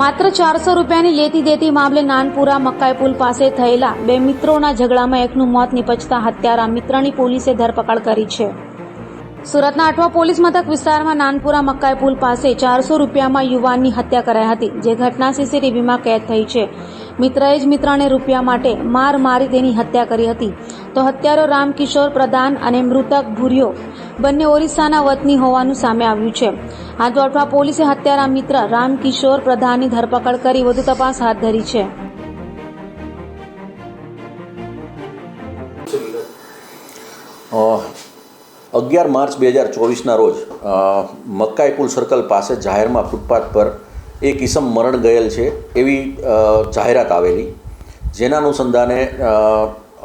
માત્ર ચારસો રૂપિયાની લેતી દેતી મામલે નાનપુરા મકાઈપુલ પાસે થયેલા બે મિત્રોના ઝઘડામાં એકનું મોત નિપજતા હત્યારા મિત્રની પોલીસે ધરપકડ કરી છે. સુરતના અઠવા પોલીસ મથક વિસ્તારમાં નાનપુરા મકાઈપુલ પાસે ચારસો રૂપિયામાં યુવાનની હત્યા કરાઈ હતી, જે ઘટના સીસીટીવીમાં કેદ થઈ છે. મિત્રએ જ મિત્રને રૂપિયા માટે માર મારી તેની હત્યા કરી હતી. તો હત્યારો રામકિશોર પ્રધાન અને મૃતક ભૂરિયો બંને ઓરિસ્સાના વતની હોવાનું સામે આવ્યું છે. તો પોલીસે હત્યારા મિત્ર રામકિશોર પ્રધાનની ધરપકડ કરી વધુ તપાસ હાથ ધરી છે. અગિયાર માર્ચ બે હજાર ચોવીસના રોજ મક્કાઈપુલ સર્કલ પાસે જાહેરમાં ફૂટપાથ પર એક ઈસમ મરણ ગયેલ છે એવી જાહેરાત આવેલી. જેના અનુસંધાને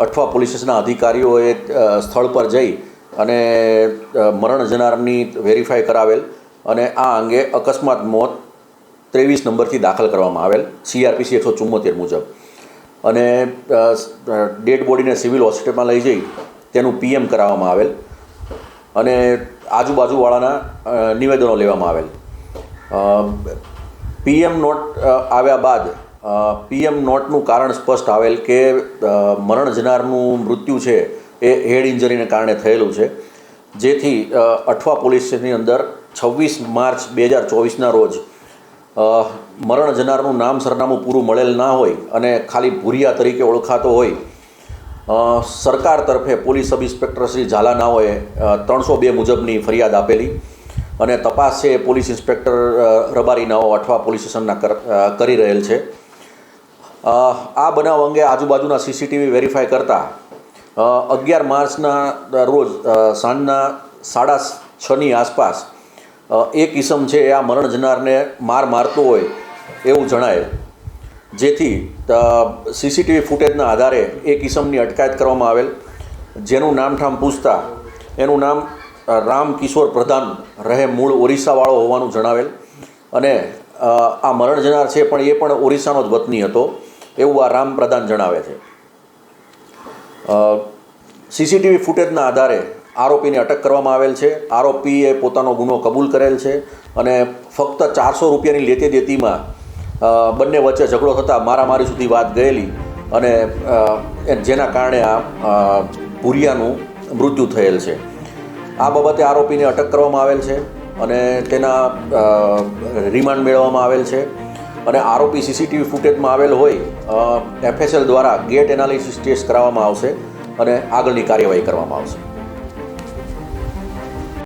અઠવા પોલીસ સ્ટેશનના અધિકારીઓએ સ્થળ પર જઈ અને મરણ જનારની વેરીફાઈ કરાવેલ અને આ અંગે અકસ્માત મોત ત્રેવીસ નંબરથી દાખલ કરવામાં આવેલ સીઆરપીસી એકસો ચુમ્મોતેર મુજબ. અને ડેડ બોડીને સિવિલ હોસ્પિટલમાં લઈ જઈ તેનું પીએમ કરાવવામાં આવેલ અને આજુબાજુવાળાના નિવેદનો લેવામાં આવેલ. પીએમ નોટ આવ્યા બાદ પીએમ નોટનું કારણ સ્પષ્ટ આવેલ કે મરણ જનારનું મૃત્યુ છે એ હેડ ઇન્જરીને કારણે થયેલું છે. જેથી અઠવા પોલીસ સ્ટેશનની અંદર છવ્વીસ માર્ચ બે હજાર ચોવીસના રોજ મરણ જનારનું નામ સરનામું પૂરું મળેલ ના હોય અને ખાલી ભૂરિયા તરીકે ઓળખાતો હોય સરકાર તરફે પોલીસ સબ ઇન્સ્પેક્ટર શ્રી ઝાલાનાઓએ ત્રણસો બે મુજબની ફરિયાદ આપેલી અને તપાસ છે પોલીસ ઇન્સ્પેક્ટર રબારીનાઓ અઠવા પોલીસ સ્ટેશનના કર- રહેલ છે. આ બનાવ અંગે આજુબાજુના સીસીટીવી વેરીફાઈ કરતાં અગિયાર માર્ચના રોજ સાંજના સાડા છની આસપાસ એક ઈસમ છે એ આ મરણ જનારને માર મારતો હોય એવું જણાય. જેથી સીસીટીવી ફૂટેજના આધારે એક ઈસમની અટકાયત કરવામાં આવેલ. જેનું નામઠામ પૂછતા, એનું નામ રામ કિશોર પ્રધાન રહે મૂળ ઓરિસ્સાવાળો હોવાનું જણાવેલ. અને આ મરણ જનાર છે, પણ એ પણ ઓરિસ્સાનો જ વતની હતો, એવું આ રામ પ્રધાન જણાવે છે. સીસીટીવી ફૂટેજના આધારે આરોપીને અટક કરવામાં આવેલ છે. આરોપીએ પોતાનો ગુનો કબૂલ કરેલ છે અને ફક્ત ચારસો રૂપિયાની લેતી દેતીમાં બંને વચ્ચે ઝઘડો થતાં મારામારી સુધી વાત ગયેલી અને જેના કારણે આ ભૂરિયાનું મૃત્યુ થયેલ છે. આ બાબતે આરોપીને અટક કરવામાં આવેલ છે અને તેના રિમાન્ડ મેળવવામાં આવેલ છે. અને આરોપી સીસીટીવી ફૂટેજમાં આવેલ હોય એફએસએલ દ્વારા ગેટ એનાલિસિસ ટેસ્ટ કરાવવામાં આવશે અને આગળની કાર્યવાહી કરવામાં આવશે.